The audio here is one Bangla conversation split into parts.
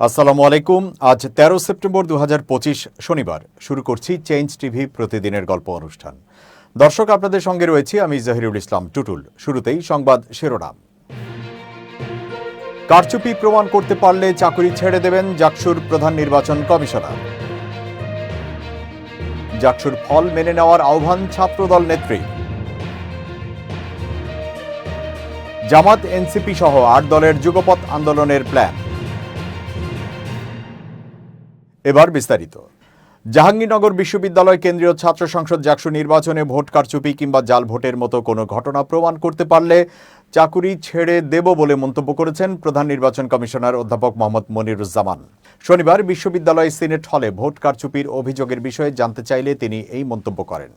আসসালামু আলাইকুম। আজ তেরো সেপ্টেম্বর দু হাজার পঁচিশ শনিবার। শুরু করছি চেঞ্জ টিভি প্রতিদিনের গল্প অনুষ্ঠান। দর্শক, আপনাদের সঙ্গে রয়েছি আমি জহিরুল ইসলাম টুটুল। শুরুতেই সংবাদ শিরোনাম। কারচুপি প্রমাণ করতে পারলে চাকরি ছেড়ে দেবেন জাকসুর প্রধান নির্বাচন কমিশনার। জাকসুর ফল মেনে নেওয়ার আহ্বান ছাত্রদল নেত্রী। জামাত, এনসিপি সহ আট দলের যুগপথ আন্দোলনের প্ল্যান। এবার বিস্তারিত। জাহাঙ্গীরনগর বিশ্ববিদ্যালয় কেন্দ্রীয় ছাত্র সংসদ জাকসু নির্বাচনে ভোট কারচুপি কিংবা জাল ভোটের মতো কোনো ঘটনা প্রমাণ করতে পারলে চাকুরি ছেড়ে দেব বলে মন্তব্য করেছেন প্রধান নির্বাচন কমিশনার অধ্যাপক মোহাম্মদ মনিরুজ্জামান। শনিবার বিশ্ববিদ্যালয় সিনেট হলে ভোট কারচুপির অভিযোগের বিষয়ে জানতে চাইলে তিনি এই মন্তব্য করেন।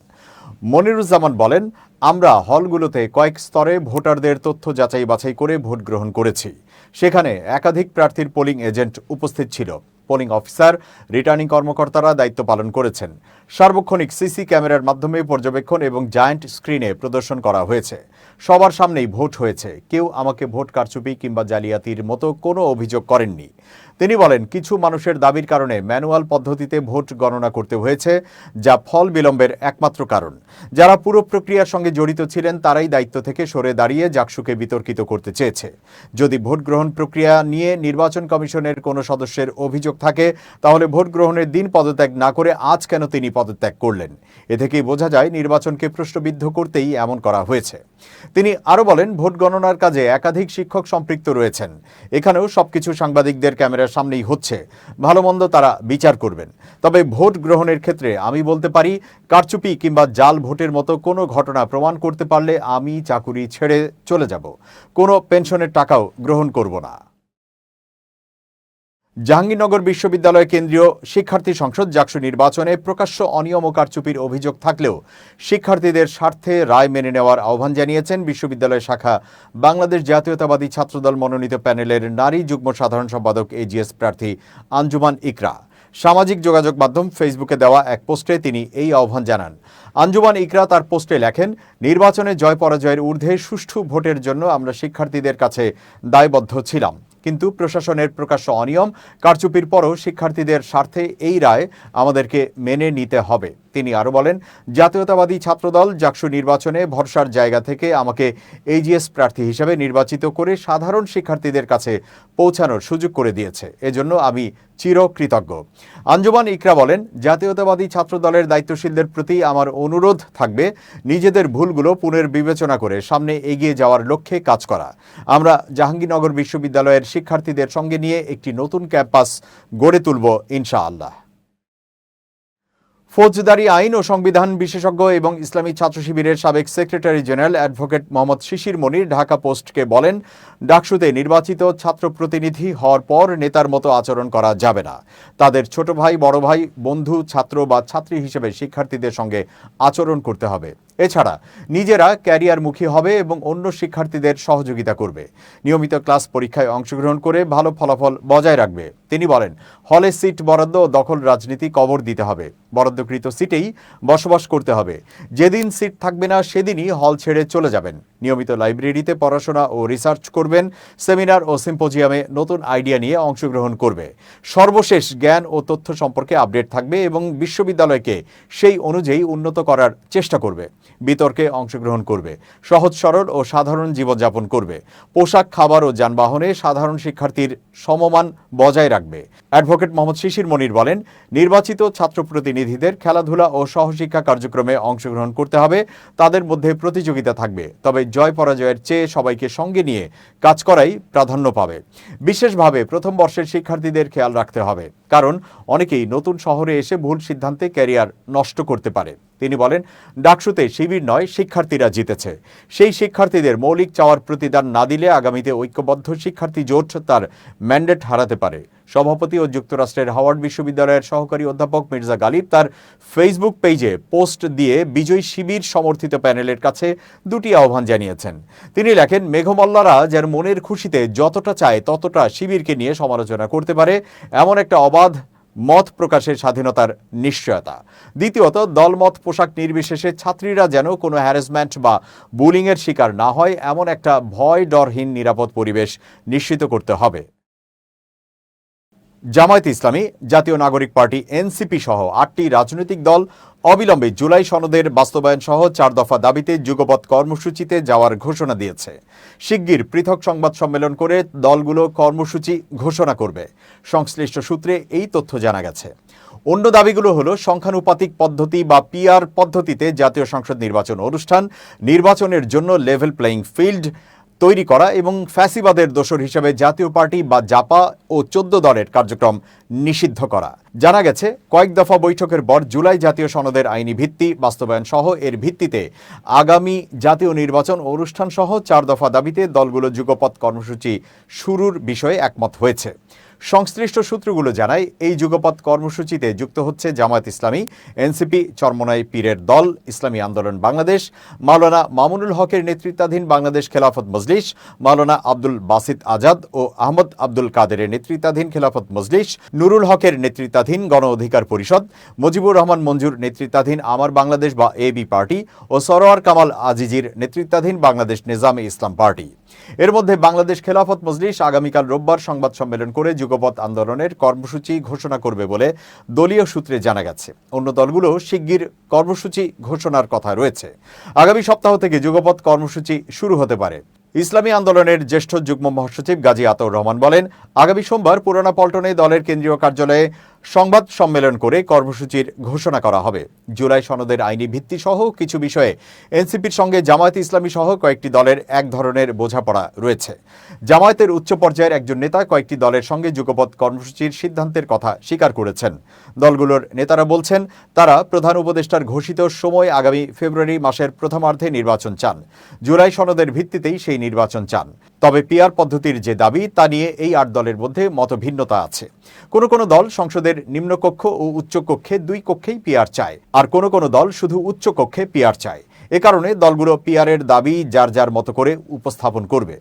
মনিরুজ্জামান বলেন, আমরা হলগুলোতে কয়েক স্তরে ভোটারদের তথ্য যাচাই বাছাই করে ভোট গ্রহণ করেছি। সেখানে একাধিক প্রার্থীর পোলিং এজেন্ট উপস্থিত ছিল। পোলিং অফিসার রিটার্নিং কর্মকর্তারা দায়িত্ব পালন করেছেন। সার্বক্ষণিক সিসি ক্যামেরার মাধ্যমে পর্যবেক্ষণ এবং জায়ান্ট স্ক্রিনে প্রদর্শন করা হয়েছে। সবার সামনেই ভোট হয়েছে। কেউ আমাকে ভোট কারচুপি কিংবা জালিয়াতির মতো কোনো অভিযোগ করেননি। তিনি বলেন, কিছু মানুষের দাবির কারণে ম্যানুয়াল পদ্ধতিতে ভোট গণনা করতে হয়েছে, যা ফল বিলম্বের একমাত্র কারণ। যারা পুরো প্রক্রিয়ার সঙ্গে জড়িত ছিলেন, তারাই দায়িত্ব থেকে সরে দাঁড়িয়ে জাকসুকে বিতর্কিত করতে চেয়েছে। যদি ভোট গ্রহণ প্রক্রিয়া নিয়ে নির্বাচন কমিশনের কোনো সদস্যের অভিযোগ থাকে, তাহলে ভোট গ্রহণের দিন পদত্যাগ না করে আজ কেন তিনি পদত্যাগ করলেন? এ থেকেই বোঝা যায়, নির্বাচনকে প্রশ্নবিদ্ধ করতেই এমন করা হয়েছে। তিনি আরও বলেন, ভোট গণনার কাজে একাধিক শিক্ষক সম্পৃক্ত রয়েছেন। এখানেও সবকিছু সাংবাদিকদের ক্যামেরার সামনেই হচ্ছে। ভালো মন্দ তারা বিচার করবেন। তবে ভোট গ্রহণের ক্ষেত্রে আমি বলতে পারি, কারচুপি কিংবা জাল ভোটের মতো কোনো ঘটনা প্রমাণ করতে পারলে আমি চাকুরি ছেড়ে চলে যাব। কোনো পেনশনের টাকাও গ্রহণ করব না। জাহাঙ্গীরনগর বিশ্ববিদ্যালয় কেন্দ্রীয় শিক্ষার্থী সংসদ জাকসু নির্বাচনে প্রকাশ্য অনিয়ম ও কারচুপির অভিযোগ থাকলেও শিক্ষার্থীদের স্বার্থে রায় মেনে নেওয়ার আহ্বান জানিয়েছেন বিশ্ববিদ্যালয় শাখা বাংলাদেশ জাতীয়তাবাদী ছাত্রদল মনোনীত প্যানেলের নারী যুগ্ম সাধারণ সম্পাদক এজিএস প্রার্থী আঞ্জুমান ইকরা। সামাজিক যোগাযোগ মাধ্যম ফেসবুকে দেওয়া এক পোস্টে তিনি এই আহ্বান জানান। আঞ্জুমান ইকরা তার পোস্টে লেখেন, নির্বাচনে জয় পরাজয়ের ঊর্ধ্বে সুষ্ঠু ভোটের জন্য আমরা শিক্ষার্থীদের কাছে দায়বদ্ধ ছিলাম। কিন্তু প্রশাসনের প্রকাশ্য অনিয়ম কারচুপির পরও শিক্ষার্থীদের স্বার্থে এই রায় আমাদেরকে মেনে নিতে হবে। তিনি আরও বলেন, জাতীয়তাবাদী ছাত্রদল জাকসু নির্বাচনে ভরসার জায়গা থেকে আমাকে এইজিএস প্রার্থী হিসেবে নির্বাচিত করে সাধারণ শিক্ষার্থীদের কাছে পৌঁছানোর সুযোগ করে দিয়েছে। এজন্য আমি চিরকৃতজ্ঞ। আঞ্জুমান ইকরা বলেন, জাতীয়তাবাদী ছাত্রদলের দায়িত্বশীলদের প্রতি আমার অনুরোধ থাকবে নিজেদের ভুলগুলো পুনর্বিবেচনা করে সামনে এগিয়ে যাওয়ার লক্ষ্যে কাজ করা। আমরা জাহাঙ্গীরনগর বিশ্ববিদ্যালয়ের শিক্ষার্থীদের সঙ্গে নিয়ে একটি নতুন ক্যাম্পাস গড়ে তুলব ইনশাআল্লাহ। ফৌজদারি আইন ও সংবিধান বিশেষজ্ঞ এবং ইসলামী ছাত্র শিবিরের সাবেক secretary general advocate Mohammad Shishir Monir Dhaka পোস্টকে বলেন, ডাকসুতে নির্বাচিত ছাত্র প্রতিনিধি হওয়ার পর নেতার মতো আচরণ করা যাবে না। তাদের ছোট ভাই, বড় ভাই, বন্ধু, ছাত্র বা ছাত্রী হিসেবে শিক্ষার্থীদের সঙ্গে আচরণ করতে হবে। এছাড়া নিজেরা ক্যারিয়ারমুখী হবে এবং অন্য শিক্ষার্থীদের সহযোগিতা করবে। নিয়মিত ক্লাস পরীক্ষায় অংশগ্রহণ করে ভালো ফলাফল বজায় রাখবে। তিনি বলেন, হলে সিট বরাদ্দ ও দখল রাজনীতি কবর দিতে হবে। বরাদ্দকৃত সিটেই বসবাস করতে হবে। যেদিন সিট থাকবে না, সেদিনই হল ছেড়ে চলে যাবেন। নিয়মিত লাইব্রেরিতে পড়াশোনা ও রিসার্চ করবেন। সেমিনার ও সিম্পোজিয়ামে নতুন আইডিয়া নিয়ে অংশগ্রহণ করবে। সর্বশেষ জ্ঞান ও তথ্য সম্পর্কে আপডেট থাকবে এবং বিশ্ববিদ্যালয়কে সেই অনুযায়ী উন্নত করার চেষ্টা করবে। বিতর্কে অংশগ্রহণ করবে, সহজ, সরল ও সাধারণ জীবনযাপন করবে, পোশাক, খাবার ও যানবাহনে সাধারণ শিক্ষার্থীর সমমান বজায় রাখবে। অ্যাডভোকেট মোহাম্মদ শিশির মনির বলেন, নির্বাচিত ছাত্র প্রতিনিধিদের খেলাধুলা ও সহশিক্ষা কার্যক্রমে অংশগ্রহণ করতে হবে, তাদের মধ্যে প্রতিযোগিতা থাকবে, তবে জয় পরাজয়ের চেয়ে সবাইকে সঙ্গে নিয়ে কাজ করাই প্রাধান্য পাবে। বিশেষভাবে প্রথম বর্ষের শিক্ষার্থীদের খেয়াল রাখতে হবে, কারণ অনেকেই নতুন শহরে এসে ভুল সিদ্ধান্তে ক্যারিয়ার নষ্ট করতে পারে। তিনি বলেন, ডাকসুতে শিবির নয়, শিক্ষার্থীরা জিতেছে। সেই শিক্ষার্থীদের মৌলিক চাওয়ার প্রতিদান না দিলে আগামীতে ঐক্যবদ্ধ শিক্ষার্থী জোট তার ম্যান্ডেট হারাতে পারে। সভাপতি ও যুক্তরাষ্ট্রের হাওয়ার্ড বিশ্ববিদ্যালয়ের সহকারী অধ্যাপক মির্জা গালিব তার ফেসবুক পেজে পোস্ট দিয়ে বিজয় শিবির সমর্থিত প্যানেলের কাছে দুটি আহ্বান জানিয়েছেন। তিনি লেখেন, মেঘমল্লারা যার মনের খুশিতে যতটা চায় ততটা শিবিরকে নিয়ে সমালোচনা করতে পারে। এমন একটা অবাধ মত প্রকাশের স্বাধীনতার নিশ্চয়তা। দ্বিতীয়ত, দলমত পোশাক নির্বিশেষে ছাত্রীরা যেন কোনো হ্যারাসমেন্ট বা বুলিংয়ের শিকার না হয়, এমন একটা ভয় ডরহীন নিরাপদ পরিবেশ নিশ্চিত করতে হবে। জামায়াত ইসলামী, জাতীয় নাগরিক পার্টি, এনসিপি সহ আটটি রাজনৈতিক দল অবিলম্বে জুলাই সনদের বাস্তবায়ন সহ চার দফা দাবিতে যুগপৎ কর্মসূচিতে যাওয়ার ঘোষণা দিয়েছে। শিগগির পৃথক সংবাদ সম্মেলন করে দলগুলো কর্মসূচি ঘোষণা করবে। সংশ্লিষ্ট সূত্রে এই তথ্য জানা গেছে। অন্য দাবিগুলো হলো সংখ্যানুপাতিক পদ্ধতি বা পিআর পদ্ধতিতে জাতীয় সংসদ নির্বাচন অনুষ্ঠান, নির্বাচনের জন্য লেভেল প্লেয়িং ফিল্ড তৈরি করা এবং ফ্যাসিবাদের দোষর হিসেবে জাতীয় পার্টি বা জাপা ও চোদ্দ দলের কার্যক্রম নিষিদ্ধ করা। জানা গেছে, কয়েক দফা বৈঠকের পর জুলাই জাতীয় সনদের আইনি ভিত্তি, বাস্তবায়ন সহ এর ভিত্তিতে আগামী জাতীয় নির্বাচন অনুষ্ঠান সহ চার দফা দাবিতে দলগুলো যুগপথ কর্মসূচি শুরুর বিষয়ে একমত হয়েছে। সংশ্লিষ্ট সূত্রগুলো জানায়, এই যুগপৎ কর্মসূচিতে যুক্ত হচ্ছে জামায়াত ইসলামী, এনসিপি, চরমনাই পীরের দল, ইসলামী আন্দোলন বাংলাদেশ, মাওলানা মামুনুল হকের নেতৃত্বাধীন বাংলাদেশ খেলাফত মজলিস, মাওলানা আব্দুল বাসিত আজাদ ও আহমদ আব্দুল কাদেরের নেতৃত্বাধীন খেলাফত মজলিস, নুরুল হকের নেতৃত্বাধীন গণ অধিকার পরিষদ, মুজিবুর রহমান মঞ্জুর নেতৃত্বাধীন আমার বাংলাদেশ বা এবি পার্টি ও সরোয়ার কামাল আজিজির নেতৃত্বাধীন বাংলাদেশ নিজামে ইসলাম পার্টি। এর মধ্যে বাংলাদেশ খেলাফত মজলিস আগামীকাল রোববার সংবাদ সম্মেলন করে যুগপৎ আন্দোলনের কর্মসূচি ঘোষণা করবে বলে দলীয় সূত্রে জানা গেছে। অন্য দলগুলো শিগগির কর্মসূচি ঘোষণার কথা রয়েছে। আগামী সপ্তাহ থেকে যুগপৎ কর্মসূচি শুরু হতে পারে। ইসলামী আন্দোলনের জ্যেষ্ঠ যুগ্ম মহাসচিব গাজী আতর রহমান বলেন, আগামী সোমবার পুরানা পল্টনে দলের কেন্দ্রীয় কার্যালয়ে সংবাদ সম্মেলন করে কর্মসূচির ঘোষণা করা হবে। জুলাই সনদের আইনি ভিত্তি সহ কিছু বিষয়ে এনসিপির সঙ্গে জামায়াত ইসলামী সহ কয়েকটি দলের এক ধরনের বোঝাপড়া রয়েছে। জামায়াতের উচ্চ পর্যায়ের একজন নেতা কয়েকটি দলের সঙ্গে যুগপৎ কর্মসূচির সিদ্ধান্তের কথা স্বীকার করেছেন। দলগুলোর নেতারা বলছেন, তারা প্রধান উপদেষ্টার ঘোষিত সময় আগামী ফেব্রুয়ারি মাসের প্রথমার্ধে নির্বাচন চান। জুলাই সনদের ভিত্তিতেই সেই নির্বাচন চান। তবে পিআর পদ্ধতির যে দাবি, তা নিয়ে এই আট দলের মধ্যে মতভিন্নতা আছে। কোনো কোনো দল সংসদের নিম্নকক্ষ ও উচ্চকক্ষে দুই কক্ষেই পিআর চায়, আর কোনো কোনো দল শুধু উচ্চকক্ষে পিআর চায়। এ কারণে দলগুলো পিআরের দাবি যার যার মতো করে উপস্থাপন করবে।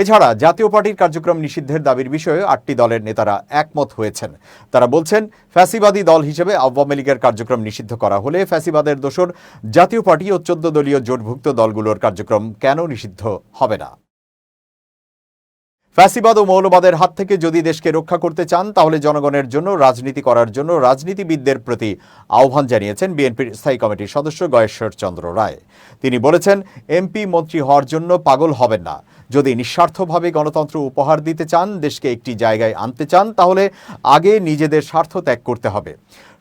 এছাড়া জাতীয় পার্টির কার্যক্রম নিষিদ্ধের দাবির বিষয়ে আটটি দলের নেতারা একমত হয়েছেন। তারা বলছেন, ফ্যাসিবাদী দল হিসেবে আওয়ামী লীগের কার্যক্রম নিষিদ্ধ করা হলে ফ্যাসিবাদের দোসর জাতীয় পার্টি ও চোদ্দ দলীয় জোটভুক্ত দলগুলোর কার্যক্রম কেন নিষিদ্ধ হবে না? ফ্যাসিবাদ ও মৌলবাদের হাত থেকে যদি দেশকে রক্ষা করতে চান, তাহলে জনগণের জন্য রাজনীতি করার জন্য রাজনীতিবিদদের প্রতি আহ্বান জানিয়েছেন বিএনপির স্থায়ী কমিটির সদস্য গয়েশ্বর চন্দ্র রায়। তিনি বলেছেন, এমপি মন্ত্রী হওয়ার জন্য পাগল হবেন না। যদি নিঃস্বার্থভাবে গণতন্ত্র উপহার দিতে চান, দেশকে একটি জায়গায় আনতে চান, তাহলে আগে নিজেদের স্বার্থ ত্যাগ করতে হবে।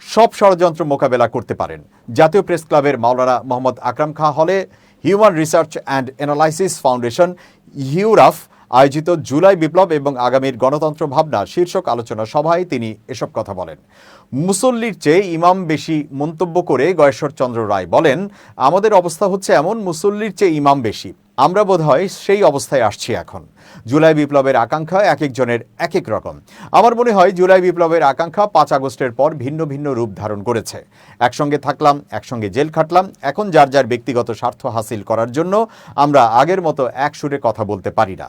সব ষড়যন্ত্র মোকাবেলা করতে পারেন। জাতীয় প্রেস ক্লাবের মাওলানা মোহাম্মদ আকরাম খাঁ হলে human research and analysis foundation HuRAF আয়োজিত জুলাই বিপ্লব এবং আগামীর গণতন্ত্র ভাবনা শীর্ষক আলোচনা সভায় তিনি এসব কথা বলেন। মুসল্লির চেয়ে ইমাম বেশি মন্তব্য করে গয়েশ্বর চন্দ্র রায় বলেন, আমাদের অবস্থা হচ্ছে এমন, মুসল্লির চেয়ে ইমাম বেশি। আমরা বোধহয় সেই অবস্থায় আসছি এখন। জুলাই বিপ্লবের আকাঙ্ক্ষা এক একজনের এক এক রকম। আমার মনে হয় জুলাই বিপ্লবের আকাঙ্ক্ষা পাঁচ আগস্টের পর ভিন্ন ভিন্ন রূপ ধারণ করেছে। একসঙ্গে থাকলাম, একসঙ্গে জেল খাটলাম, এখন যার যার ব্যক্তিগত স্বার্থ হাসিল করার জন্য আমরা আগের মতো এক সুরে কথা বলতে পারি না।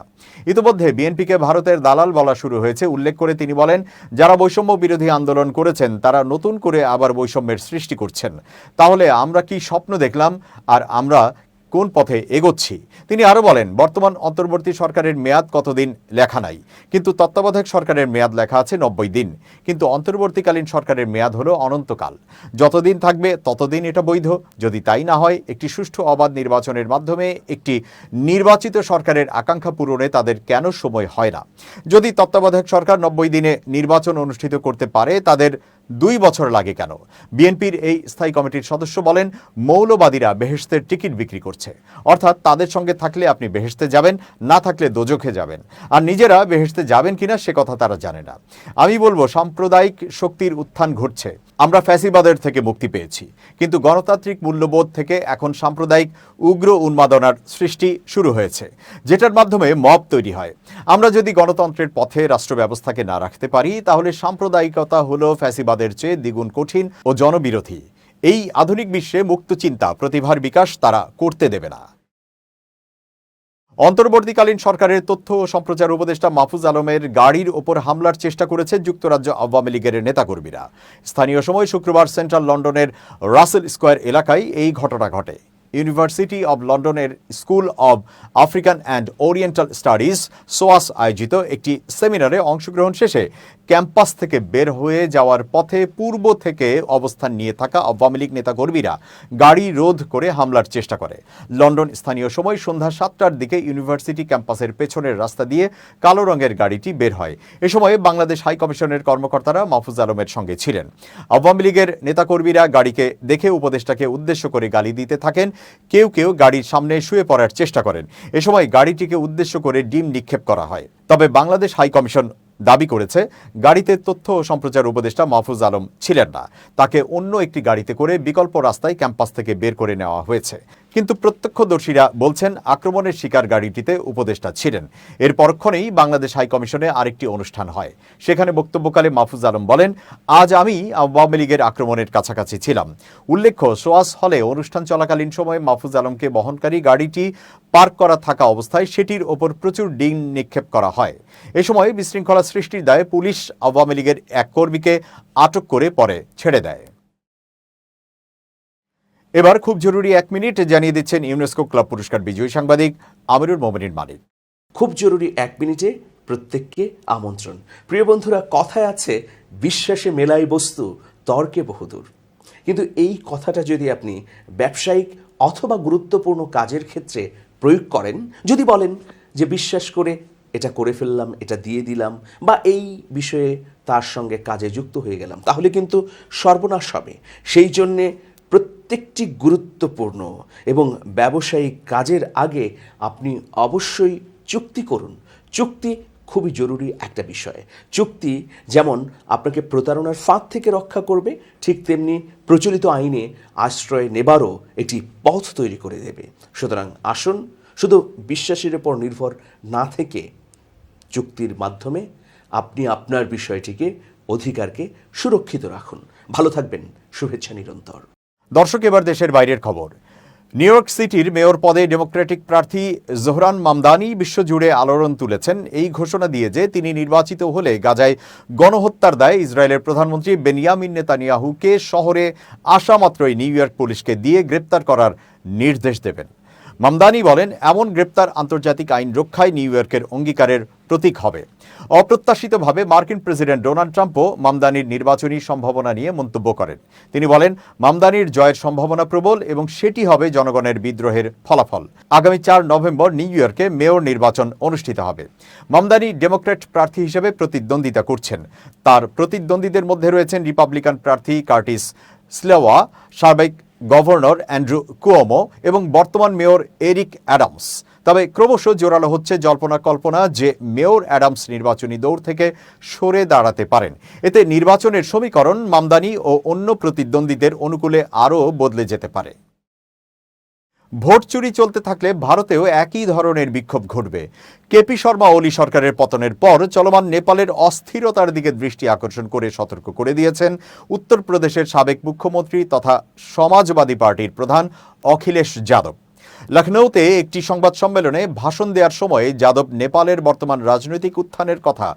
ইতিমধ্যে বিএনপিকে ভারতের দালাল বলা শুরু হয়েছে। উল্লেখ করে তিনি বলেন, যারা বৈষম্য বিরোধী আন্দোলন করেছেন তারা নতুন করে আবার বৈষম্যের সৃষ্টি করছেন। তাহলে আমরা কি স্বপ্ন দেখলাম? আর আমরা কোন পথে এগোচ্ছি? তিনি আরও বলেন, বর্তমান অন্তর্বর্তী সরকারের মেয়াদ কতদিন লেখা নাই। কিন্তু তত্ত্বাবধায়ক সরকারের মেয়াদ লেখা আছে নব্বই দিন। কিন্তু অন্তর্বর্তীকালীন সরকারের মেয়াদ হলো অনন্তকাল। যতদিন থাকবে ততদিন এটা বৈধ। যদি তাই না হয়, একটি সুষ্ঠু অবাধ নির্বাচনের মাধ্যমে একটি নির্বাচিত সরকারের আকাঙ্ক্ষা পূরণে তাদের কেন সময় হয় না? যদি তত্ত্বাবধায়ক সরকার নব্বই দিনে নির্বাচন অনুষ্ঠিত করতে পারে, তাদের দুই বছর লাগে কেন? বিএনপির এই স্থায়ী কমিটির সদস্য বলেন, মৌলবাদীরা বেহেশতের টিকিট বিক্রি করছে। অর্থাৎ তাদের সঙ্গে থাকলে আপনি বেহেশতে যাবেন, না থাকলে দোজখে যাবেন। আর নিজেরা বেহেশতে যাবেন কিনা সে কথা তারা জানে না। আমি বলব, সাম্প্রদায়িক শক্তির উত্থান ঘটছে। আমরা ফ্যাসিবাদের থেকে মুক্তি পেয়েছি। কিন্তু গণতান্ত্রিক মূল্যবোধ থেকে এখন সাম্প্রদায়িক উগ্র উন্মাদনার সৃষ্টি শুরু হয়েছে, যেটার মাধ্যমে মব তৈরি হয়। আমরা যদি গণতন্ত্রের পথে রাষ্ট্র ব্যবস্থাকে না রাখতে পারি, তাহলে সাম্প্রদায়িকতা হলো ফ্যাসিবাদের চেয়ে দ্বিগুণ কঠিন ও জনবিরোধী। এই আধুনিক বিশ্বে মুক্ত চিন্তা, প্রতিভার বিকাশ তারা করতে দেবে না। অন্তর্বর্তীকালীন সরকারের তথ্য ও সম্প্রচার উপদেষ্টা মাহফুজ আলমের গাড়ির ওপর হামলার চেষ্টা করেছে যুক্তরাজ্য আওয়ামী লীগের নেতাকর্মীরা। স্থানীয় সময় শুক্রবার সেন্ট্রাল লন্ডনের রাসেল স্কোয়ার এলাকায় এই ঘটনা ঘটে। ইউনিভার্সিটি অব লন্ডনের school of African and Oriental studies SOAS আয়োজিত একটি সেমিনারে অংশগ্রহণ শেষে ক্যাম্পাস থেকে বের হয়ে যাওয়ার পথে পূর্ব থেকে অবস্থান নিয়ে থাকা আওয়ামী লীগ নেতাকর্মীরা গাড়ি রোধ করে হামলার চেষ্টা করে। লন্ডন স্থানীয় সময় সন্ধ্যা সাতটার দিকে ইউনিভার্সিটি ক্যাম্পাসের পেছনের রাস্তা দিয়ে কালো রঙের গাড়িটি বের হয়। এ সময় বাংলাদেশ হাই কমিশনের কর্মকর্তারা মাহফুজ আলমের সঙ্গে ছিলেন। আওয়ামী লীগের নেতাকর্মীরা গাড়িকে দেখে উপদেষ্টাকে উদ্দেশ্য করে গালি দিতে থাকেন কেউ কেউ গাড়ির সামনে শুয়ে পড়ার চেষ্টা করেন। এ সময় গাড়িটিকে উদ্দেশ্য করে ডিম নিক্ষেপ করা হয়। তবে বাংলাদেশ হাইকমিশন দাবি করেছে, গাড়িতে তথ্য ও সম্প্রচার উপদেষ্টা মাহফুজ আলম ছিলেন না। তাকে অন্য একটি গাড়িতে করে বিকল্প রাস্তায় ক্যাম্পাস থেকে বের করে নেওয়া হয়েছে। কিন্তু প্রত্যক্ষদর্শীরা বলছেন আক্রমণের শিকার গাড়িটিতে উপদেষ্টা ছিলেন। এর পরক্ষণেই বাংলাদেশ হাই কমিশনে আরেকটি অনুষ্ঠান হয়। সেখানে বক্তব্যকালে মাহফুজ আলম বলেন, আজ আমি আওয়ামী লীগের আক্রমণের কাছাকাছি ছিলাম। উল্লেখ্য, সোয়াস হলে অনুষ্ঠান চলাকালীন সময়ে মাহফুজ আলমকে বহনকারী গাড়িটি পার্ক করা থাকা অবস্থায় সেটির ওপর প্রচুর ডিং নিক্ষেপ করা হয়। এ সময় বিশৃঙ্খলা সৃষ্টির দায়ে পুলিশ আওয়ামী লীগের এক কর্মীকে আটক করে পরে ছেড়ে দেয়। এবার খুব জরুরি এক মিনিট জানিয়ে দিচ্ছেন ইউনেস্কো ক্লাব পুরস্কার বিজয়ী সাংবাদিক আমিরুল মোমিনিন মালিক। খুব জরুরি এক মিনিটে প্রত্যেককে আমন্ত্রণ। প্রিয় বন্ধুরা, কথায় আছে, বিশ্বাসে মেলাই বস্তু, তর্কে বহুদূর। কিন্তু এই কথাটা যদি আপনি ব্যবসায়িক অথবা গুরুত্বপূর্ণ কাজের ক্ষেত্রে প্রয়োগ করেন, যদি বলেন যে বিশ্বাস করে এটা করে ফেললাম, এটা দিয়ে দিলাম, বা এই বিষয়ে তার সঙ্গে কাজে যুক্ত হয়ে গেলাম, তাহলে কিন্তু সর্বনাশ হবে। সেই জন্যে প্রত্যেকটি গুরুত্বপূর্ণ এবং ব্যবসায়িক কাজের আগে আপনি অবশ্যই চুক্তি করুন। চুক্তি খুবই জরুরি একটা বিষয়। চুক্তি যেমন আপনাকে প্রতারণার ফাঁদ থেকে রক্ষা করবে, ঠিক তেমনি প্রচলিত আইনে আশ্রয় নেবারও একটি পথ তৈরি করে দেবে। সুতরাং আসুন, শুধু বিশ্বাসের উপর নির্ভর না থেকে চুক্তির মাধ্যমে আপনি আপনার বিষয়টিকে, অধিকারকে সুরক্ষিত রাখুন। ভালো থাকবেন। শুভেচ্ছা নিরন্তর। দর্শক, এবার দেশের বাইরের খবর। নিউ ইয়র্ক সিটির মেয়র পদে ডেমোক্রেটিক প্রার্থী জোহরান মামদানি বিশ্বজুড়ে আলোড়ন তুলেছেন। এই ঘোষণা দিয়ে যে তিনি নির্বাচিত হলে গাজায় গণহত্যার দায়ে ইসরায়েলের প্রধানমন্ত্রী বেনিয়ামিন নেতানিয়াহুকে শহরে আসা মাত্রই নিউ ইয়র্ক পুলিশকে দিয়ে গ্রেপ্তার করার নির্দেশ দেবেন। মামদানি বলেন, এমন গ্রেপ্তার আন্তর্জাতিক আইন রক্ষায় নিউ ইয়র্কের অঙ্গীকারের প্রতীক হবে। অপ্রত্যাশিতভাবে মার্কিন প্রেসিডেন্ট ডোনাল্ড ট্রাম্পও মামদানির নির্বাচনী সম্ভাবনা নিয়ে মন্তব্য করেন। তিনি বলেন, মামদানির জয়ের সম্ভাবনা প্রবল এবং সেটি হবে জনগণের বিদ্রোহের ফলাফল। আগামী চার নভেম্বর নিউ ইয়র্কে মেয়র নির্বাচন অনুষ্ঠিত হবে। মামদানি ডেমোক্র্যাট প্রার্থী হিসেবে প্রতিদ্বন্দ্বিতা করছেন। তার প্রতিদ্বন্দ্বীদের মধ্যে রয়েছেন রিপাবলিকান প্রার্থী কার্টিস স্লেওয়া, সাবেক গভর্নর অ্যান্ড্রু কুয়োমো এবং বর্তমান মেয়র এরিক অ্যাডামস। তবে ক্রমশ জোরালো হচ্ছে জল্পনা কল্পনা যে মেয়র অ্যাডামস নির্বাচনী দৌড় থেকে সরে দাঁড়াতে পারেন। এতে নির্বাচনের সমীকরণ, মামদানি ও অন্য প্রতিদ্বন্দ্বীদের অনুকূলে আরও বদলে যেতে পারে। ভোট চুরি চলতে থাকলে ভারতেও একই ধরনের বিক্ষোভ ঘটবে। কেপি শর্মা ওলি সরকারের পতনের পর চলমান নেপালের অস্থিরতার দিকে দৃষ্টি আকর্ষণ করে সতর্ক করে দিয়েছেন উত্তরপ্রদেশের সাবেক মুখ্যমন্ত্রী তথা সমাজবাদী পার্টির প্রধান অখিলেশ যাদব। লখনৌতে একটি সংবাদ সম্মেলনে ভাষণ দেওয়ার সময় যাদব নেপালের বর্তমান রাজনৈতিক উত্থানের কথা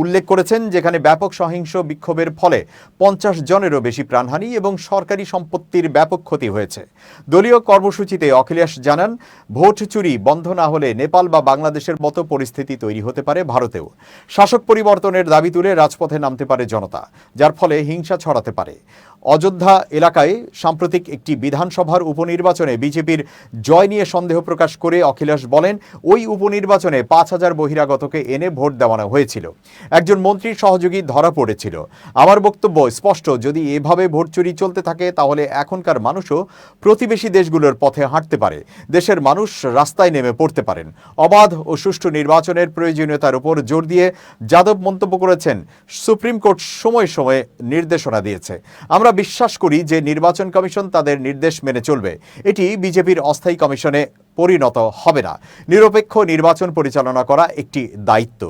উল্লেখ করেছেন, যেখানে ব্যাপক সহিংস বিক্ষোভের ফলে পঞ্চাশ জনেরও বেশি প্রাণহানি এবং সরকারি সম্পত্তির ব্যাপক ক্ষতি হয়েছে। দলীয় কর্মসূচিতে অখিলেশ জানান, ভোট চুরি বন্ধ না হলে নেপাল বা বাংলাদেশের মতো পরিস্থিতি তৈরি হতে পারে ভারতেও। শাসক পরিবর্তনের দাবি তুলে রাজপথে নামতে পারে জনতা, যার ফলে হিংসা ছড়াতে পারে। অযোধ্যা এলাকায় সাম্প্রতিক একটি বিধানসভার উপনির্বাচনে বিজেপির জয় নিয়ে সন্দেহ প্রকাশ করে অখিলেশ বলেন, ওই উপনির্বাচনে পাঁচ হাজার বহিরাগতকে এনে ভোট দেওয়ানো হয়েছিল। একজন মন্ত্রীর সহযোগী ধরা পড়েছিল। আমার বক্তব্য স্পষ্ট, যদি এভাবে ভোট চুরি চলতে থাকে, তাহলে এখনকার মানুষও প্রতিবেশী দেশগুলোর পথে হাঁটতে পারে। দেশের মানুষ রাস্তায় নেমে পড়তে পারেন। অবাধ ও সুষ্ঠু নির্বাচনের প্রয়োজনীয়তার উপর জোর দিয়ে যাদব মন্তব্য করেছেন। সুপ্রিম কোর্ট সময় সময়ে নির্দেশনা দিয়েছে। আমরা বিশ্বাস করি যে নির্বাচন কমিশন তাদের নির্দেশ মেনে চলবে। এটি বিজেপির অস্থায়ী কমিশনে পরিণত হবে না। নিরপেক্ষ নির্বাচন পরিচালনা করা একটি দায়িত্ব।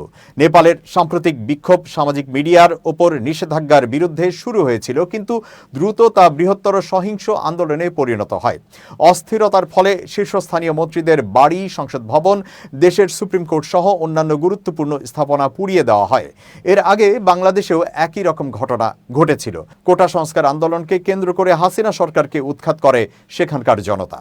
নেপালের সাম্প্রতিক বিক্ষোভ সামাজিক মিডিয়ার ওপর নিষেধাজ্ঞার বিরুদ্ধে শুরু হয়েছিল, কিন্তু দ্রুত তা বৃহত্তর সহিংস আন্দোলনে পরিণত হয়। অস্থিরতার ফলে শীর্ষস্থানীয় মন্ত্রীদের বাড়ি, সংসদ ভবন, দেশের সুপ্রিম কোর্ট সহ অন্যান্য গুরুত্বপূর্ণ স্থাপনা পুড়িয়ে দেওয়া হয়। এর আগে বাংলাদেশেও একই রকম ঘটনা ঘটেছিল। কোটা সংস্কার আন্দোলনকে কেন্দ্র করে হাসিনা সরকারকে উৎখাত করে সেখানকার জনতা।